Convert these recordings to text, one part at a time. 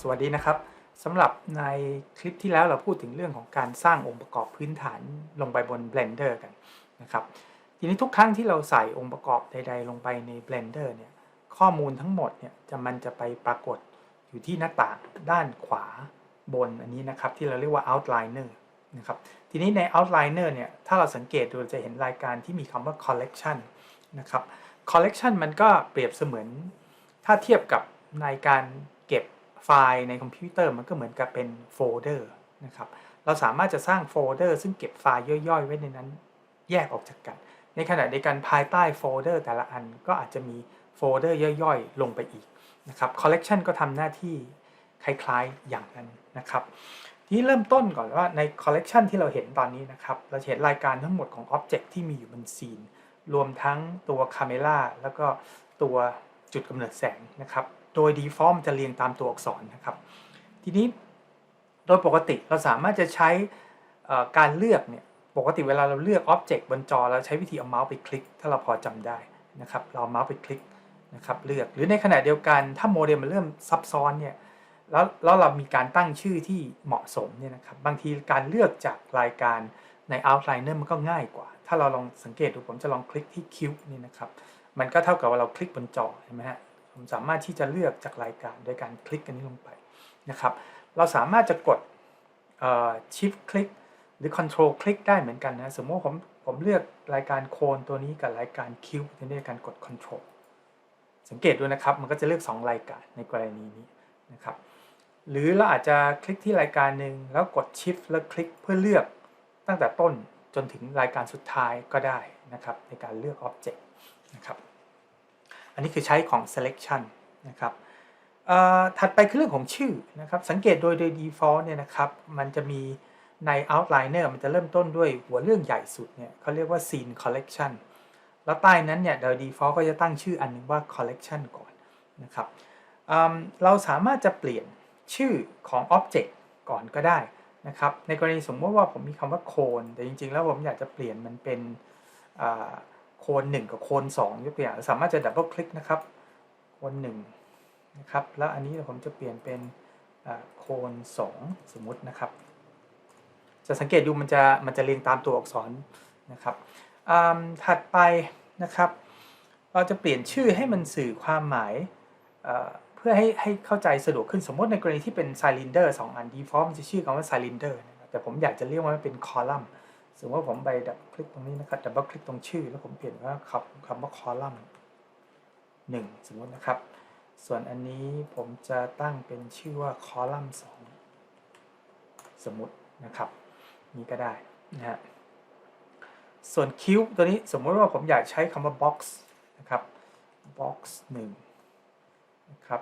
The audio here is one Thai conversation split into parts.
สวัสดีนะครับสำหรับในคลิปที่แล้วเราพูดถึงเรื่องของการสร้างองค์ประกอบพื้นฐานลงไปบน Blender กันนะครับทีนี้ทุกครั้งที่เราใส่องค์ประกอบใด ๆ ลงไปใน Blender เนี่ยข้อมูลทั้งหมดเนี่ยจะมันจะไปปรากฏอยู่ที่หน้าต่างด้านขวาบนอันนี้นะครับที่เราเรียกว่า outliner นะครับทีนี้ใน outliner เนี่ยถ้าเราสังเกตดูจะเห็นรายการที่มีคำว่า collection นะครับ collection มันก็เปรียบเสมือนถ้าเทียบกับในการ ไฟล์ในคอมพิวเตอร์มันก็เหมือนกับเป็นโฟลเดอร์นะครับ เราสามารถจะสร้างโฟลเดอร์ซึ่งเก็บไฟล์ย่อยๆ ไว้ในนั้น แยกออกจากกัน ในขณะเดียวกันภายใต้โฟลเดอร์แต่ละอันก็อาจจะมีโฟลเดอร์ย่อยๆ ลงไปอีกนะครับ collection ก็ทำหน้าที่คล้ายๆอย่างนั้นนะครับทีนี้เริ่มต้นก่อนว่าใน collection ที่เราเห็นตอนนี้นะครับ เราเห็นรายการทั้งหมดของ object ที่มีอยู่บนซีน รวมทั้งตัว camera แล้วก็ตัวจุดกำเนิดแสงนะครับ โดย default มันจะเรียงตามตัวอักษรนะครับ ทีนี้โดยปกติเราสามารถจะใช้การเลือกเนี่ยปกติเวลาเราเลือก Object บนจอเราใช้วิธีเอาเมาส์ไปคลิก ถ้าเราพอจำได้นะครับเราเมาส์ไปคลิกนะครับเลือกหรือในขณะเดียวกันถ้าโมเดลมันเริ่มซับซ้อนเนี่ยแล้วแล้วเรามีการตั้งชื่อที่เหมาะสมเนี่ยนะครับบางทีการเลือกจากรายการใน Outliner มันก็ง่ายกว่า ถ้าเราลองสังเกตดูผมจะลองคลิกที่ Cube นี่นะครับมันก็เท่ากับว่าเราคลิกบนจอเห็นไหมฮะ ผมสามารถที่จะเลือกจากรายการโดยการคลิกกันนี้ลงไปนะครับ เราสามารถจะกดเอ่อ shift คลิกหรือ control คลิกได้เหมือนกันนะสมมติผมผมเลือกรายการโคนตัวนี้กับรายการคิวในการกด control สังเกตดูนะครับ มันก็จะเลือก 2 รายการในกรณีนี้นะครับ หรือเราอาจจะคลิกที่รายการหนึ่งแล้วกด shift แล้วคลิกเพื่อเลือกตั้งแต่ต้นจนถึงรายการสุดท้ายก็ได้นะครับในการเลือก object นะครับ นนี้คือใช้ของ selection นะครับถัดไปคือเรื่องของชื่อนะครับ สังเกตโดยโดย default เนี่ยนะครับ มันจะมีใน outliner มันจะเริ่มต้นด้วยหัวเรื่องใหญ่สุดเนี่ยเขาเรียกว่า scene collection แล้วใต้นั้นเนี่ยโดย default ก็จะตั้งชื่ออันหนึงว่า collection ก่อนนะครับอืมเราสามารถจะเปลี่ยนชื่อของ object ก่อนก็ได้นะครับ ในกรณีสมมติว่าผมมีคำว่าโคนแต่จริงๆ แล้วผมอยากจะเปลี่ยนมันเป็น โคน1 กับโคน2ยกตัวอย่างสามารถจะดับเบิลคลิกนะครับโคน1นะครับแล้วอันนี้ผมจะเปลี่ยนเป็นโคน2 สมมุตินะครับ จะสังเกตดูมันจะมันจะเรียงตามตัวอักษรนะครับถัดไปนะครับ เราจะเปลี่ยนชื่อให้มันสื่อความหมายเพื่อให้ให้เข้าใจสะดวกขึ้นสมมติในกรณีที่เป็น cylinder 2อัน default มันจะชื่อคำว่า cylinder นะครับแต่ผมอยากจะเรียกว่าเป็น column สม มมติว่าผมไปดับคลิกตรงนี้นะครับดับเบิลคลิกตรงชื่อ แล้วผมเปลี่ยนว่าคำคำว่าคอลัมน์หนึ่งสมมตินะครับ ส่วนอันนี้ผมจะตั้งเป็นชื่อว่าคอลัมน์สองสมมตินะครับ นี้ก็ได้นะฮะส่วนคิวตัวนี้สมมติว่าผมอยากใช้คำว่า box นะครับ box หนึ่งนะครับ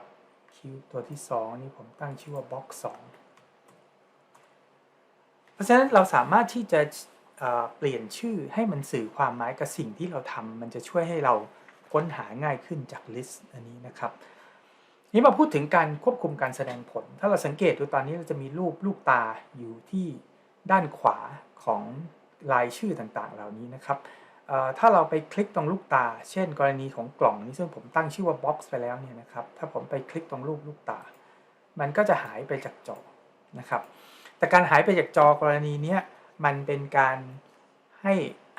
คิวตัวที่สองนี่ผมตั้งชื่อว่า box สองเพราะฉะนั้นเราสามารถที่จะ เปลี่ยนชื่อให้มันสื่อความหมายกับสิ่งที่เราทำมันจะช่วยให้เราค้นหาง่ายขึ้นจากลิสต์อันนี้นะครับนี้มาพูดถึงการควบคุมการแสดงผล ถ้าเราสังเกตดูตอนนี้เราจะมีรูปลูกตาอยู่ที่ด้านขวาของรายชื่อต่างๆ เหล่านี้นะครับถ้าเราไปคลิกตรงลูกตา เช่น กรณีของกล่องนี้ซึ่งผมตั้งชื่อว่า box ไปแล้วเนี่ยนะครับ ถ้าผมไปคลิกตรงรูปลูกตา มันก็จะหายไปจากจอนะครับ แต่การหายไปจากจอกรณีเนี้ย มันเป็นการให้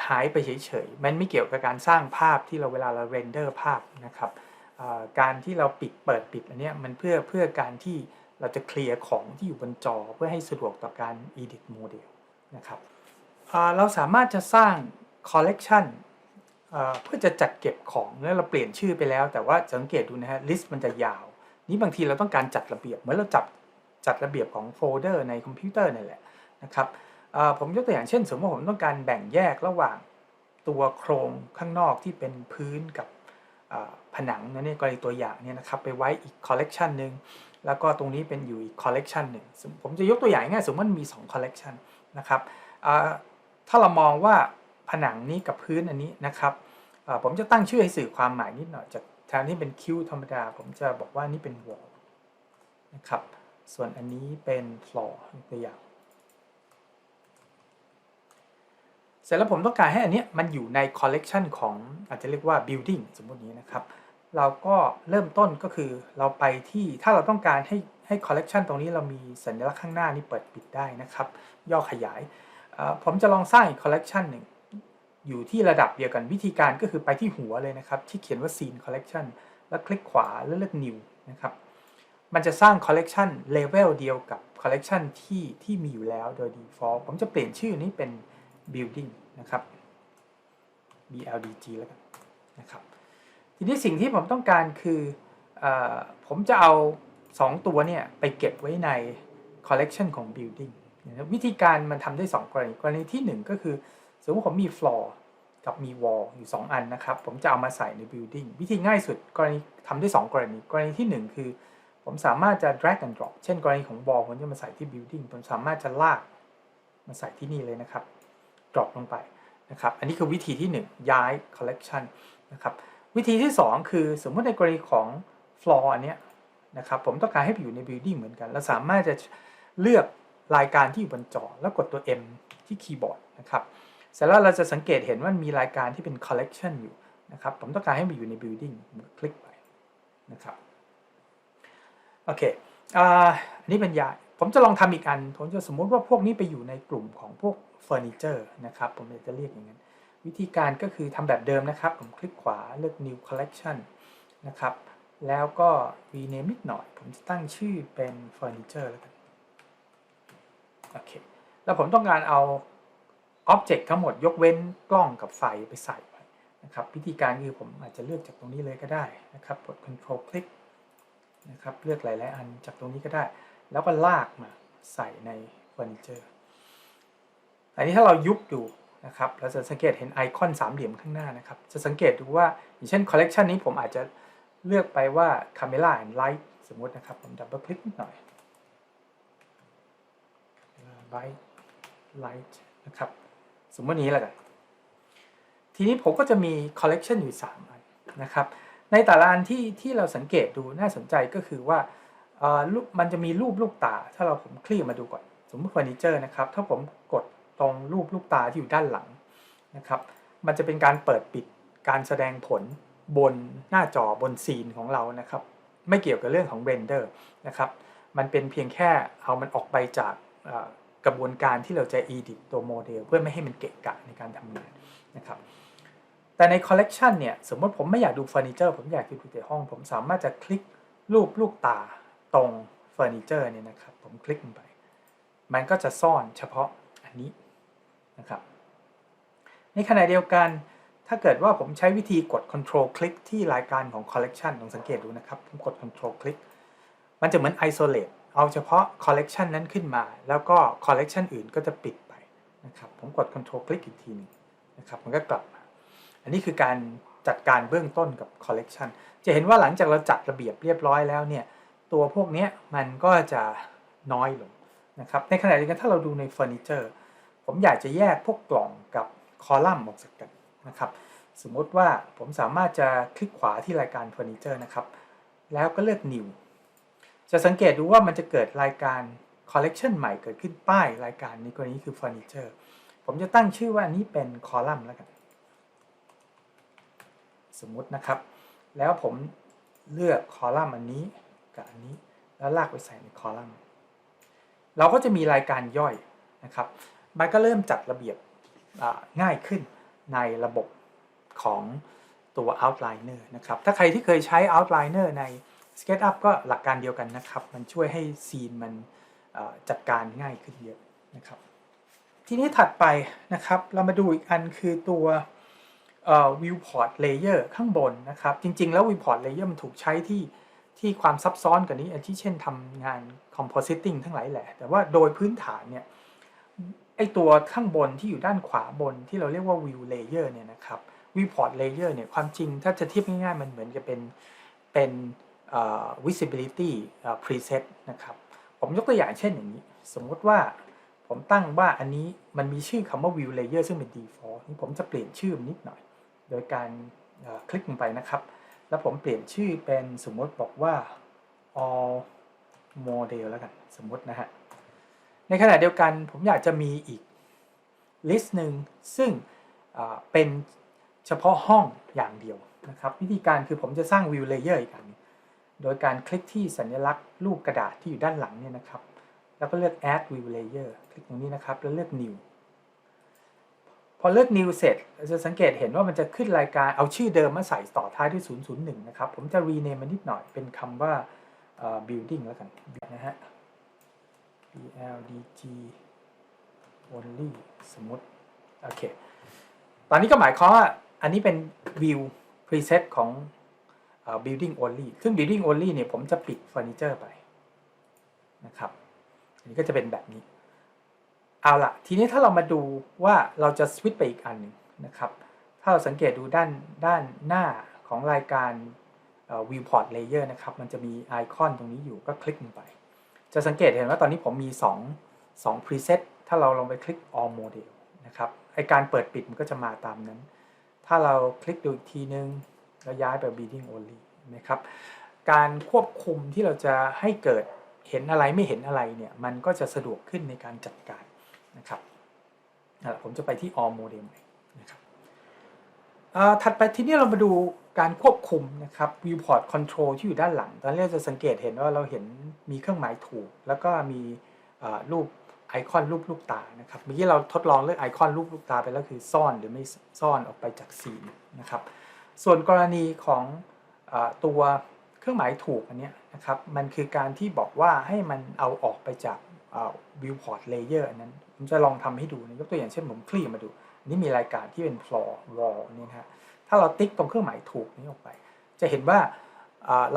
หายไปเฉยๆ มันไม่เกี่ยวกับการสร้างภาพที่เราเวลาเราเรนเดอร์ภาพนะครับการที่เราปิดเปิดปิดอันเนี้ยมันเพื่อเพื่อการที่เราจะเคลียร์ของที่อยู่บนจอเพื่อให้สะดวกต่อการ edit model นะครับเราสามารถจะสร้าง collection เพื่อจะจัดเก็บของแล้วเราเปลี่ยนชื่อไปแล้ว แต่ว่าสังเกตดูนะฮะ list มันจะยาว นี้บางทีเราต้องการจัดระเบียบเหมือนเราจับจัดระเบียบของโฟลเดอร์ในคอมพิวเตอร์นี่แหละนะครับ ผมยกตัวอย่างเช่น สมมติว่าผมต้องการแบ่งแยกระหว่างตัวโครงข้างนอกที่เป็นพื้นกับผนังนะเนี่ยกรณีตัวอย่างเนี่ยนะครับไปไว้อีกคอลเลกชันหนึ่งแล้วก็ตรงนี้เป็นอยู่อีกคอลเลกชันหนึ่งผมจะยกตัวอย่างง่ายๆสมมติมันมี2คอลเลกชันนะครับถ้าเรามองว่าผนังนี้กับพื้นอันนี้นะครับผมจะตั้งชื่อให้สื่อความหมายนิดหน่อยจากแทนที่เป็นคิวธรรมดา ผมจะบอกว่านี่เป็น wall นะครับส่วนอันนี้เป็น floor ตัวอย่าง เส ร็จแล้วผมต้องการให้อันนี้มันอยู่ใน collection ของอาจจะเรียกว่า building สมมตินี้นะครับ เราก็เริ่มต้นก็คือเราไปที่ถ้าเราต้องการให้ให้ให้ collection ตรงนี้เรามีสัญลักษณ์ข้างหน้านี่เปิดปิดได้นะครับ ย่อขยาย ผมจะลองสร้างอีก collection หนึ่งอยู่ที่ระดับเดียวกันวิธีการก็คือไปที่หัวเลยนะครับ ที่เขียนว่า scene collection แล้วคลิกขวาแล้วเลือก new นะครับมันจะสร้าง collection level เดียวกับ collection ที่ที่มีอยู่แล้วโดย default ผมจะเปลี่ยนชื่อนี้เป็น building นะครับ BLDG แล้วกันนะครับ ทีนี้สิ่งที่ผมต้องการคืออผมจะเอา 2 ตัวเนี่ยไปเก็บไว้ใน collection ของ building วิธีการมันทำได้ 2 กรณี กรณีทีหนึ่1 ก็คือ สมมติผมมี floor กับมี wall อยู่ 2 อันนะครับ ผมจะเอามาใส่ใน building วิธีง่ายสุดกรณีทำได้ 2 กรณี กรณีที่ 1 คือ ผมสามารถจะ drag and drop เช่นกรณีของ wall ผมจะมาใส่ที่ building ผมสามารถจะลากมาใส่ที่นี่เลยนะครับ drop ลงไปนะครับอันนี้คือวิธีที่ 1 ย้าย collection นะครับวิธีที่ 2 คือสมมติในกรณีของ floor อันเนี้ยนะครับผมต้องการให้ไปอยู่ใน building เหมือนกัน เราสามารถจะเลือกรายการที่อยู่บนจอ แล้วกดตัว M ที่คีย์บอร์ดนะครับเสร็จแล้วเราจะสังเกตเห็นว่ามีรายการที่เป็น collection อยู่นะครับผมต้องการให้มันอยู่ใน building คลิกไปนะครับโอเคอันนี้เป็นยา ผมจะลองทำอีกอัน ผมจะสมมุติว่าพวกนี้ไปอยู่ในกลุ่มของพวกเฟอร์นิเจอร์นะครับ ผมจะเรียกอย่างนั้น วิธีการก็คือทำแบบเดิมนะครับ ผมคลิกขวาเลือก new collection นะครับ แล้วก็ rename นิดหน่อย ผมจะตั้งชื่อเป็น furniture แล้วกัน โอเค แล้วผมต้องการเอา Object ทั้งหมดยกเว้นกล้องกับไฟไปใส่ไว้นะครับ วิธีการคือผมอาจจะเลือกจากตรงนี้เลยก็ได้นะครับ กด control คลิกนะครับ เลือกหลาย ๆ อันจากตรงนี้ก็ได้ แล้วก็ลากมาใส่ในเฟอร์นิเจอร์ อันนี้ถ้าเรายุบดูนะครับ เราจะสังเกตเห็นไอคอนสามเหลี่ยมข้างหน้านะครับ จะสังเกตดูว่า อย่างเช่นคอลเลกชันนี้ผมอาจจะเลือกไปว่า Camera and Light สมมตินะครับ ผมดับเบิลคลิกนิดหน่อย Light Light นะครับ สมมตินี้แล้วกัน ทีนี้ผมก็จะมีคอลเลกชันอยู่3อันนะครับ ในแต่ละอันที่ที่เราสังเกตดูน่าสนใจก็คือว่า มันจะมีรูปลูกตา ถ้าเราผมคลี่มาดูก่อน สมมติเฟอร์นิเจอร์นะครับ ถ้าผมกดตรงรูปลูกตาที่อยู่ด้านหลังนะครับ มันจะเป็นการเปิดปิดการแสดงผลบนหน้าจอบนซีนของเรานะครับ ไม่เกี่ยวกับเรื่องของเรนเดอร์นะครับ มันเป็นเพียงแค่เอามันออกไปจากกระบวนการที่เราจะ edit ตัวโมเดลเพื่อไม่ให้มันเกะกะในการทำงานนะครับ แต่ในคอลเลกชันเนี่ย สมมติผมไม่อยากดูเฟอร์นิเจอร์ ผมอยากดูแต่ห้อง ผมสามารถจะคลิกรูปลูกตา ตรงเฟอร์นิเจอร์เนี่ยนะครับ ผมคลิกลงไป มันก็จะซ่อนเฉพาะอันนี้นะครับ ในขณะเดียวกัน ถ้าเกิดว่าผมใช้วิธีกด Control คลิกที่รายการของ Collection ลองสังเกตดูนะครับ ผมกด Control คลิกมันจะเหมือน Isolate เอาเฉพาะ Collection นั้นขึ้นมา แล้วก็ Collection อื่นก็จะปิดไปนะครับ ผมกด Control คลิกอีกทีหนึงนะครับ มันก็กลับมา อันนี้คือการจัดการเบื้องต้นกับ Collection จะเห็นว่าหลังจากเราจัดระเบียบเรียบร้อยแล้วเนี่ย ตัวพวกนี้มันก็จะน้อยลงนะครับในขณะเดียวกันถ้าเราดูในเฟอร์นิเจอร์ ผมอยากจะแยกพวกกล่องกับคอลัมน์ออกจากกันนะครับ สมมติว่าผมสามารถจะคลิกขวาที่รายการเฟอร์นิเจอร์นะครับ แล้วก็เลือก New จะสังเกตดูว่ามันจะเกิดรายการ Collection ใหม่เกิดขึ้นป้ายรายการในกรณีคือเฟอร์นิเจอร์ผมจะตั้งชื่อว่าอันนี้เป็นคอลัมน์แล้วกัน สมมุตินะครับ แล้วผมเลือกคอลัมน์อันนี้ กับอันนี้ แล้วลากไปใส่ในคอลัมน์ เราก็จะมีรายการย่อยนะครับ มันก็เริ่มจัดระเบียบง่ายขึ้นในระบบของตัว Outliner นะครับ ถ้าใครที่เคยใช้ Outliner ใน SketchUp ก็หลักการเดียวกันนะครับ มันช่วยให้ซีนมันจัดการง่ายขึ้นเยอะนะครับ ทีนี้ถัดไปนะครับ เรามาดูอีกอันคือตัว viewport layer ข้างบนนะครับ จริง ๆ แล้ว viewport layer มันถูกใช้ที่ ที่ความซับซ้อนกว่านี้ที่เช่นทำงาน compositing ทั้งหลายแหละ แต่ว่าโดยพื้นฐานเนี่ยไอตัวข้างบนที่อยู่ด้านขวาบนที่เราเรียกว่า view layer เนี่ยนะครับ viewport layer เนี่ยความจริงถ้าจะเทียบง่ายๆ มันเหมือนจะเป็นเป็นเอ่อ visibility เอ่อ preset นะครับ ผมยกตัวอย่างเช่นอย่างนี้ สมมติว่าผมตั้งว่าอันนี้มันมีชื่อคำว่า view layer ซึ่งเป็น default นี่ผมจะเปลี่ยนชื่อมันนิดหน่อย โดยการคลิกลงไปนะครับ แล้วผมเปลี่ยนชื่อเป็นสมมติบอกว่า all model แล้วกันสมมตินะฮะ ในขณะเดียวกันผมอยากจะมีอีกลิสต์หนึ่งซึ่งเป็นเฉพาะห้องอย่างเดียวนะครับ วิธีการคือผมจะสร้าง view layer อีกอันโดยการคลิกที่สัญลักษณ์รูปกระดาษที่อยู่ด้านหลังเนี่ยนะครับ แล้วก็เลือก add view layer คลิกตรงนี้นะครับ แล้วเลือก new พอเลือก new เสร็จจะสังเกตเห็นว่ามันจะขึ้นรายการเอาชื่อเดิมมาใส่ต่อท้ายด้วย 001 นะครับ ผมจะ rename มันนิดหน่อยเป็นคำว่า building แล้วกันนะฮะ BLDG only สมมติโอเค ตอนนี้ก็หมายความว่าอันนี้เป็น view preset ของ building only ซึ่ง building only เนี่ยผมจะปิดเฟอร์นิเจอร์ไปนะครับอันนี้ก็จะเป็นแบบนี้ เอาละทีนี้ถ้าเรามาดูว่าเราจะสวิตไปอีกอันหนึ่งนะครับ ถ้าเราสังเกตดูด้านด้านหน้าของรายการ viewport layer นะครับ มันจะมีไอคอนตรงนี้อยู่ก็คลิกลงไป จะสังเกตเห็นว่าตอนนี้ผมมี 2 2 preset ถ้าเราลองไปคลิก all model นะครับไอการเปิดปิดมันก็จะมาตามนั้น ถ้าเราคลิกดูอีกทีนึง แล้วย้ายไป bidding only นะครับ การควบคุมที่เราจะให้เกิดเห็นอะไรไม่เห็นอะไรเนี่ย มันก็จะสะดวกขึ้นในการจัดการ นะครับผมจะไปที่ all model ใหม่นะครับถัดไปทีนี้เรามาดูการควบคุมนะครับ viewport control ที่อยู่ด้านหลัง ตอนแรกจะสังเกตเห็นว่าเราเห็นมีเครื่องหมายถูก แล้วก็มีรูปไอคอนรูปลูกตานะครับเมื่อกี้เราทดลองเลือกไอคอนรูปลูกตาไปแล้วคือซ่อนหรือไม่ซ่อนออกไปจากซีนนะครับ ส่วนกรณีของอตัวเครื่องหมายถูกอันเนี้ยนะครับ มันคือการที่บอกว่าให้มันเอาออกไปจาก viewport layer อันนั้น ผมจะลองทำให้ดูนะยกตัวอย่างเช่นผมคลี่มาดูนนี้มีรายการที่เป็น floor raw เนี่นะฮะถ้าเราติ๊กตรงเครื่องหมายถูกนี้ออกไป จะเห็นว่า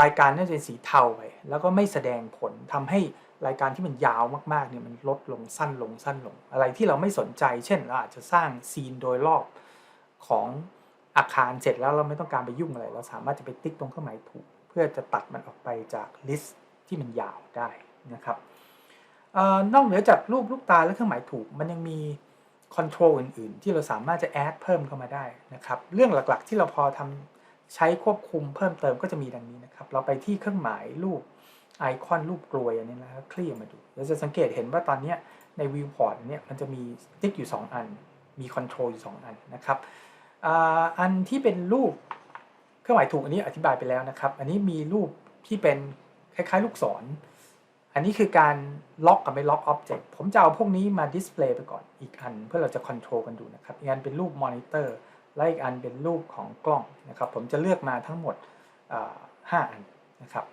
รายการนั่นเป็นสีเทาไปแล้วก็ไม่แสดงผลทำให้รายการที่มันยาวมากๆเนี่ยมันลดลงสั้นลงสั้นลง อะไรที่เราไม่สนใจ เช่นเราอาจจะสร้างซีนโดยรอบของอาคารเสร็จแล้วเราไม่ต้องการไปยุ่งอะไร เราสามารถจะไปติ๊กตรงเครื่องหมายถูก เพื่อจะตัดมันออกไปจากลิสต์ที่มันยาวได้นะครับ นอกเหนือจากรูปลูกตาและเครื่องหมายถูก มันยังมีคอนโทรลอื่น ๆ ที่เราสามารถจะแอดเพิ่มเข้ามาได้นะครับ เรื่องหลักๆ ที่เราพอทำใช้ควบคุมเพิ่มเติมก็จะมีดังนี้นะครับ เราไปที่เครื่องหมายรูปไอคอนรูปกลวยอันนี้นะครับคลี่มาดูเราจะสังเกตเห็นว่าตอนนี้ใน viewport อันเนี้ยมันจะมีติ๊กอยู่ 2 อัน มีคอนโทรลอยู่ 2 อันนะครับอันที่เป็นรูปเครื่องหมายถูกอันนี้อธิบายไปแล้วนะครับ อันนี้มีรูปที่เป็นคล้ายๆ ลูกศร อันนี้คือการล็อกกับไม่ล็อกอ็อบเจกต์ผมจะเอาพวกนี้มาดิสเพลย์ไปก่อนอีกอัน เพื่อเราจะคอนโทรลกันดูนะครับอีกอันเป็นรูปมอนิเตอร์และอีกอันเป็นรูปของกล้องนะครับ ผมจะเลือกมาทั้งหมดอ่าห้าอันนะครับ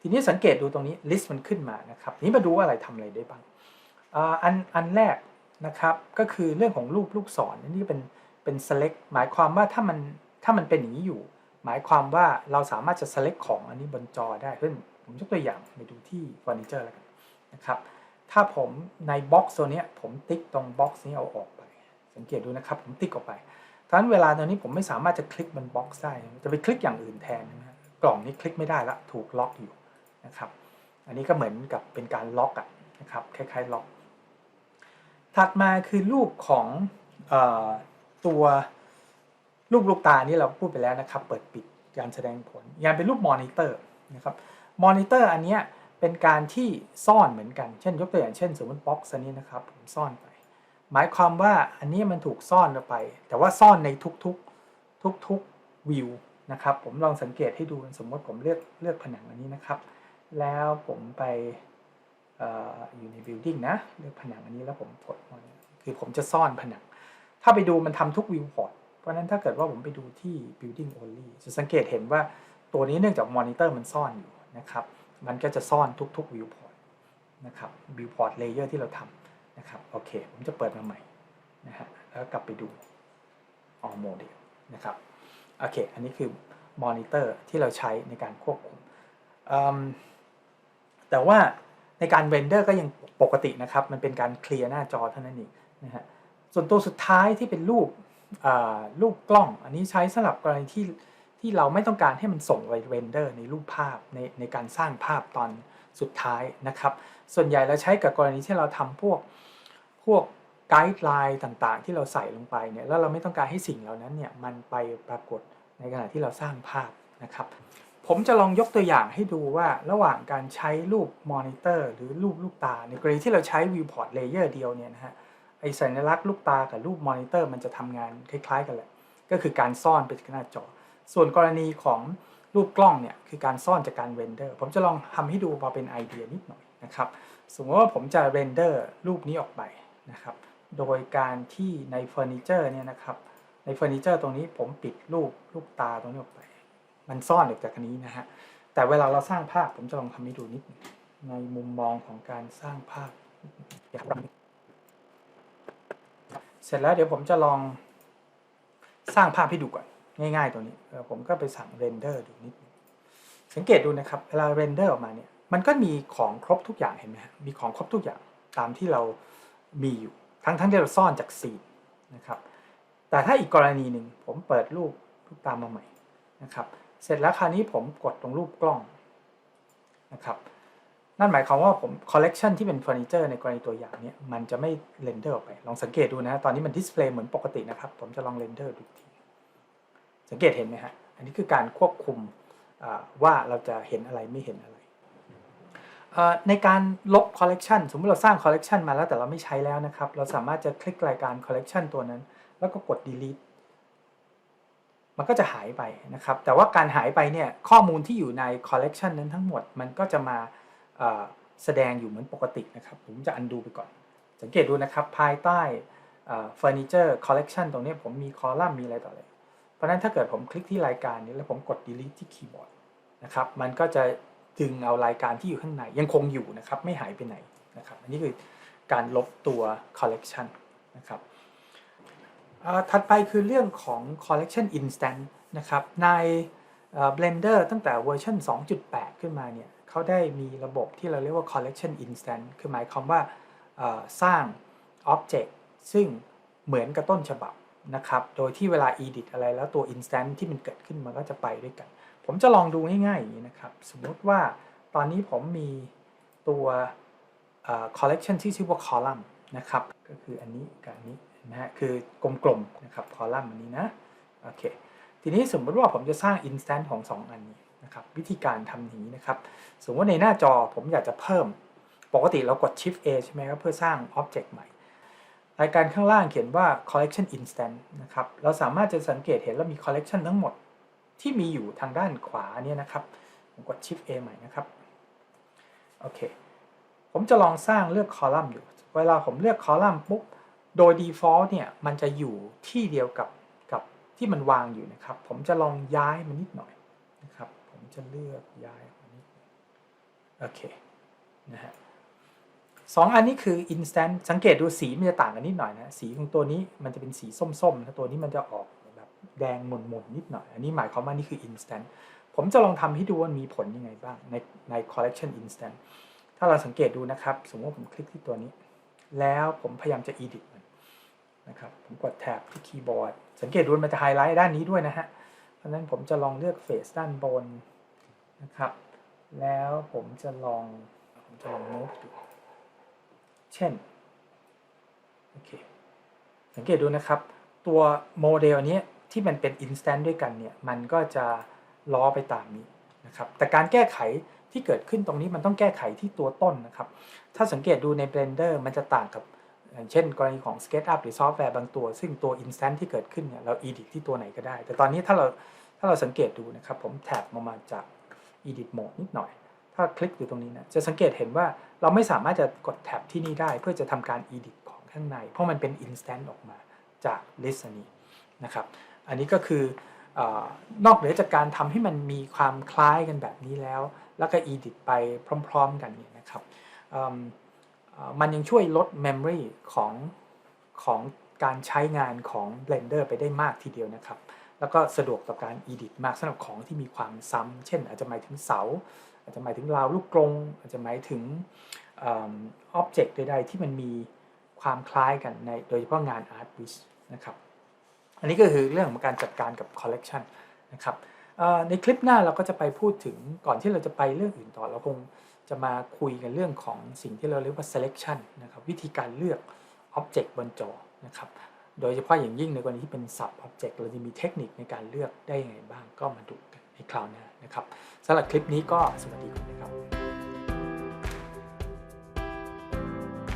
ทีนี้สังเกตดูตรงนี้ลิสต์มันขึ้นมานะครับทีนี้มาดูว่าอะไรทำอะไรได้บ้างอ,อันอันแรกนะครับก็คือเรื่องของรูปลูกศรนนี้เป็นเป็น select หมายความว่าถ้ามันถ้ามันเป็นอย่างนี้อยู่ หมายความว่าเราสามารถจะ select ของอันนี้บนจอได้เช่นผมยกตัวอย่างไปดูที่เฟอร์นิเจอร์แล้วกันนะครับ ถ้าผมในบ็อกซ์ตัวเนี้ยผมติ๊กตรงบ็อกซ์นี้เอาออกไป สังเกตดูนะครับผมติ๊กออกไปเพราะฉะนั้นเวลาตอนนี้ผมไม่สามารถจะคลิกบนบ็อกซ์ได้ จะไปคลิกอย่างอื่นแทนนะฮะกล่องนี้คลิกไม่ได้ละถูกล็อกอยู่นะครับ อันนี้ก็เหมือนกับเป็นการล็อกอะนะครับคล้ายๆล็อก ถัดมาคือรูปของออตัว รูปลูกตานี่เราพูดไปแล้วนะครับ เปิดปิดการแสดงผลอย่างเป็นรูปมอนิเตอร์นะครับมอนิเตอร์อันนี้เป็นการที่ซ่อนเหมือนกัน เช่น ยกตัวอย่างเช่น สมมติบ็อกซ์อันนี้นะครับผมซ่อนไป หมายความว่าอันนี้มันถูกซ่อนลงไป แต่ว่าซ่อนในทุกๆทุกๆวิวนะครับผมลองสังเกตให้ดูสมมติผมเลือกเลือกผนังอันนี้นะครับ แล้วผมไปอออยู่ใน building นะเลือกผนังอันนี้แล้วผมกดคือผมจะซ่อนผนัง ถ้าไปดูมันทำทุกวิวพอร์ต เพราะนั้นถ้าเกิดว่าผมไปดูที่ building only จะสังเกตเห็นว่าตัวนี้เนื่องจากมอนิเตอร์มันซ่อนอยู่นะครับ มันก็จะซ่อนทุกๆ viewport นะครับ viewport layer ที่เราทำนะครับ โอเค ผมจะเปิดมาใหม่นะฮะ แล้วกลับไปดู all model นะครับ โอเค อันนี้คือมอนิเตอร์ที่เราใช้ในการควบคุม แต่ว่าในการเรนเดอร์ก็ยังปกตินะครับ มันเป็นการเคลียร์หน้าจอเท่านั้นเองนะฮะ ส่วนตัวสุดท้ายที่เป็นรูป อ่ารูปกล้อง อันนี้ใช้สำหรับกรณีที่ที่เราไม่ต้องการให้มันส่งไปเรนเดอร์ในรูปภาพในในการสร้างภาพตอนสุดท้ายนะครับ ส่วนใหญ่เราใช้กับกรณีที่เราทำพวกพวกไกด์ไลน์ต่างๆ ที่เราใส่ลงไปเนี่ยแล้วเราไม่ต้องการให้สิ่งเหล่านั้นเนี่ยมันไปปรากฏในขณะที่เราสร้างภาพนะครับผมจะลองยกตัวอย่างให้ดูว่าระหว่างการใช้รูปมอนิเตอร์หรือรูปลูกตา ในกรณีที่เราใช้ viewport layer เดียวเนี่ยนะฮะ อสัญลักษณ์ลูกตากับรูปมอนิเตอร์มันจะทำงานคล้าย ๆ กันแหละ ก็คือการซ่อนไปที่หน้าจอ ส่วนกรณีของรูปกล้องเนี่ยคือการซ่อนจากการเรนเดอร์ ผมจะลองทำให้ดูพอเป็นไอเดียนิดหน่อยนะครับ สมมติว่าผมจะเรนเดอร์รูปนี้ออกไปนะครับ โดยการที่ในเฟอร์นิเจอร์เนี่ยนะครับ ในเฟอร์นิเจอร์ตรงนี้ผมปิดรูปลูกตาตรงนี้ออกไป มันซ่อนออกจากอันนี้นะฮะ แต่เวลาเราสร้างภาพผมจะลองทำให้ดูนิดในมุมมองของการสร้างภาพ เสร็จแล้วเดี๋ยวผมจะลองสร้างภาพให้ดูก่อนง่ายๆ ตัวนี้ผมก็ไปสั่งเรนเดอร์ดูนิดนึงสังเกตดูนะครับเวลาเรนเดอร์ออกมาเนี่ยมันก็มีของครบทุกอย่างเห็นไหมฮะมีของครบทุกอย่างตามที่เรามีอยู่ทั้งทั้งที่เราซ่อนจากซีนนะครับแต่ถ้าอีกกรณีหนึ่งผมเปิดรูปรูปตามมาใหม่นะครับ เสร็จแล้วคราวนี้ผมกดตรงรูปกล้องนะครับ นั่นหมายความว่าผมคอลเลกชันที่เป็นเฟอร์นิเจอร์ในกรณีตัวอย่างเนี้ยมันจะไม่เรนเดอร์ออกไป ลองสังเกตดูนะตอนนี้มันดิสเพลย์เหมือนปกตินะครับ ผมจะลองเรนเดอร์ดูอีกที สังเกตเห็นไหมฮะ อันนี้คือการควบคุมว่าเราจะเห็นอะไรไม่เห็นอะไร ในการลบคอลเลกชันสมมติเราสร้างคอลเลกชันมาแล้วแต่เราไม่ใช้แล้วนะครับ เราสามารถจะคลิกรายการคอลเลกชันตัวนั้น แล้วก็กด delete มันก็จะหายไปนะครับ แต่ว่าการหายไปเนี่ยข้อมูลที่อยู่ในคอลเลกชันนั้นทั้งหมดมันก็จะมา แสดงอยู่เหมือนปกตินะครับ ผมจะอันดูไปก่อน สังเกตดูนะครับ ภายใต้เฟอร์นิเจอร์คอลเลกชันตรงนี้ผมมีคอลัมน์มีอะไรต่ออะไร เพราะฉะนั้นถ้าเกิดผมคลิกที่รายการนี้แล้วผมกด delete ที่คีย์บอร์ดนะครับมันก็จะดึงเอารายการที่อยู่ข้างในยังคงอยู่นะครับไม่หายไปไหนนะครับอันนี้คือการลบตัว collection นะครับถัดไปคือเรื่องของ collection instant นะครับใน Blender ตั้งแต่เวอร์ชัน2.8 ขึ้นมาเนี่ยเขาได้มีระบบที่เราเรียกว่า collection instant คือหมายความว่าสร้าง object ซึ่งเหมือนกับต้นฉบับนะครับ โดยที่เวลา edit อะไรแล้วตัว instant ที่มันเกิดขึ้นมันก็จะไปด้วยกัน ผมจะลองดูง่ายๆอย่างนี้นะครับ สมมติว่าตอนนี้ผมมีตัว collection ที่ชื่อว่า column นะครับ ก็คืออันนี้กับอันนี้นะฮะคือกลมๆนะครับ column อันนี้นะ โอเค ทีนี้สมมติว่าผมจะสร้าง instant ของ 2 อันนี้นะครับวิธีการทำนี้นะครับ สมมติว่าในหน้าจอผมอยากจะเพิ่ม ปกติเรากด shift A ใช่ไหมครับเพื่อสร้าง object ใหม่รายการข้างล่างเขียนว่า collection instant นะครับ เราสามารถจะสังเกตเห็นแล้วมี collection ทั้งหมดที่มีอยู่ทางด้านขวาเนี่ยนะครับ ผมกด shift A ใหม่นะครับ โอเค ผมจะลองสร้างเลือกคอลัมน์อยู่ เวลาผมเลือกคอลัมน์ปุ๊บ โดย default เนี่ย มันจะอยู่ที่เดียวกับ ที่มันวางอยู่นะครับ ผมจะลองย้ายมันนิดหน่อยนะครับ ผมจะเลือกย้ายมานิดโอเคนะฮะสองอันนี้คือ instant สังเกตดูสีมันจะต่างกันนิดหน่อยนะสีของตัวนี้มันจะเป็นสีส้มๆนะตัวนี้มันจะออกแบบแดงหม่นๆนิดหน่อย อันนี้หมายความว่านี่คือ instant ผมจะลองทำให้ดูว่ามีผลยังไงบ้างในใน collection instant ถ้าเราสังเกตดูนะครับ สมมติว่าผมคลิกที่ตัวนี้ แล้วผมพยายามจะ edit นะครับผมกดแท็บที่คีย์บอร์ด สังเกตดูมันจะไฮไลท์ด้านนี้ด้วยนะฮะ เพราะนั้นผมจะลองเลือกเฟสด้านบนนะครับ แล้วผมจะลองผมจะลอง move ดู เช่น โอเค สังเกตดูนะครับ ตัวโมเดลนี้ที่มันเป็น instant ด้วยกันเนี่ย มันก็จะล้อไปตามนี้นะครับ แต่การแก้ไขที่เกิดขึ้นตรงนี้มันต้องแก้ไขที่ตัวต้นนะครับ ถ้าสังเกตดูใน Blender มันจะต่างกับ อย่างเช่น กรณีของ SketchUp หรือซอฟต์แวร์บางตัว ซึ่งตัว instant ที่เกิดขึ้นเนี่ยเรา edit ที่ตัวไหนก็ได้ แต่ตอนนี้ถ้าเราถ้าเราสังเกตดูนะครับ ผมแท็บมามาจาก edit mode นิดหน่อย ถ้าคลิกอยู่ตรงนี้นะจะสังเกตเห็นว่าเราไม่สามารถจะกดแท็บที่นี่ได้ เพื่อจะทำการ edit ของข้างใน เพราะมันเป็น instant ออกมาจาก List นี้นะครับอันนี้ก็คือออนอกเหนือจากการทำให้มันมีความคล้ายกันแบบนี้แล้ว แล้วก็ edit ไปพร้อม ๆ กันเนี่ยนะครับ มันยังช่วยลด memory ของของการใช้งานของ Blender ไปได้มากทีเดียวนะครับ แล้วก็สะดวกต่อการ edit มากสำหรับของที่มีความซ้ำ เช่น อาจจะหมายถึงเสา อาจจะหมายถึงราวลูกกรงอาจจะหมายถึงอ็อบเจกต์ใดๆ ที่มันมีความคล้ายกันในโดยเฉพาะงาน Art w i s นะครับ อันนี้ก็คือเรื่องของการจัดการกับ Collection นะครับในคลิปหน้าเราก็จะไปพูดถึงก่อนที่เราจะไปเรื่องอื่นต่อเราคง จะมาคุยกันเรื่องของสิ่งที่เราเรียกว่า selection นะครับวิธีการเลือก Object บนจอนะครับโดยเฉพาะอย่างยิ่งในกรณีที่เป็น sub object เราจะมีเทคนิคในการเลือกได้ยังไงบ้างก็มาดูกันในคราวหน้านะครับสำหรับคลิปนี้ก็สวัสดีครับ